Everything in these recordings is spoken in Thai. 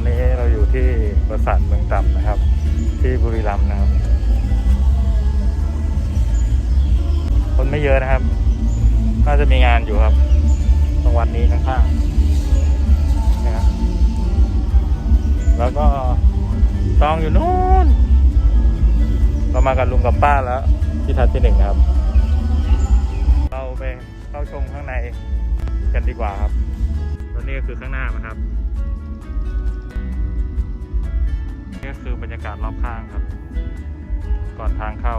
อนนี้เราอยู่ที่ปราสาทเมืองต่ำนะครับ ที่บุรีรัมย์นะครับ คนไม่เยอะนะครับ น่าจะมีงานอยู่ครับตรงวัดนี้ข้างๆนะครับแล้วก็ตองอยู่นู้นเรามากับลุงกับป้าแล้ว ที่ทัศที่หนึ่งครับ เราไปเข้าชมข้างในกันดีกว่าครับแล้วนี่ก็คือข้างหน้านะครับ ก็คือบรรยากาศรอบข้างครับ ก่อนทางเข้า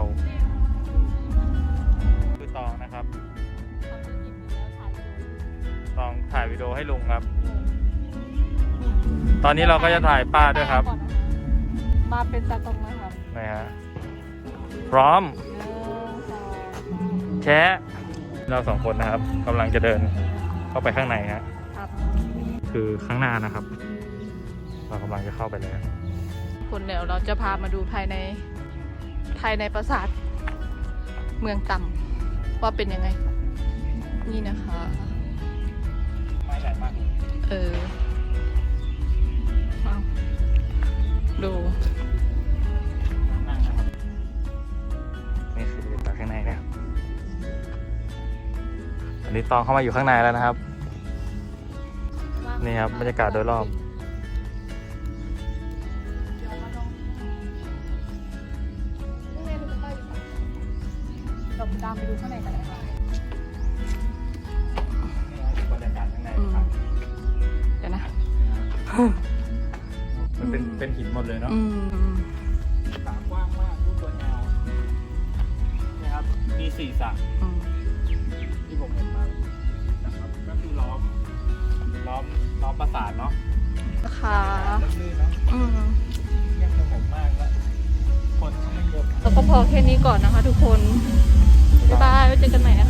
คือตองนะครับ ตองถ่ายวิดีโอให้ลุงครับ ตอนนี้เราก็จะถ่ายป้าด้วยครับ มาเป็นตากล้องนะครับนะฮะพร้อมหนึ่งสองแชะเราสองคนนะครับกำลังจะเดินเข้าไปข้างในฮะครับคือข้างหน้านะครับ เรากำลังจะเข้าไปแล้ว คนเดี๋ยวเราจะพามาดูภายในภายในปราสาทเมืองต่ำว่าเป็นยังไง นี่นะคะไม่ใหญ่มากเออเอาดูนี่คือบรรยาข้างในนะครับอันนี้ตองเข้ามาอยู่ข้างในแล้วนะครับ นี่ครับบรรยากาศโดยรอบ เราตามไปดูข้างในกันนะคะบรรยากาศข้างในอืมเดี๋ยวนะ มันเป็นเป็นหินหมดเลยเนาะอืมสระกว้างมากรูปตัวยาวนี่ครับ มีสี่สระอืมที่ผมเห็นมานะครับก็คือล้อมล้อมล้อมปราสาทเนาะนะคะลื่นๆเนาะอืม เงียบสงบมากแล้วคนก็ไม่เยอะ แล้วก็พอแค่นี้ก่อนนะคะทุกคน บ๊ายบายไว้เจอกันใหม่นะคะ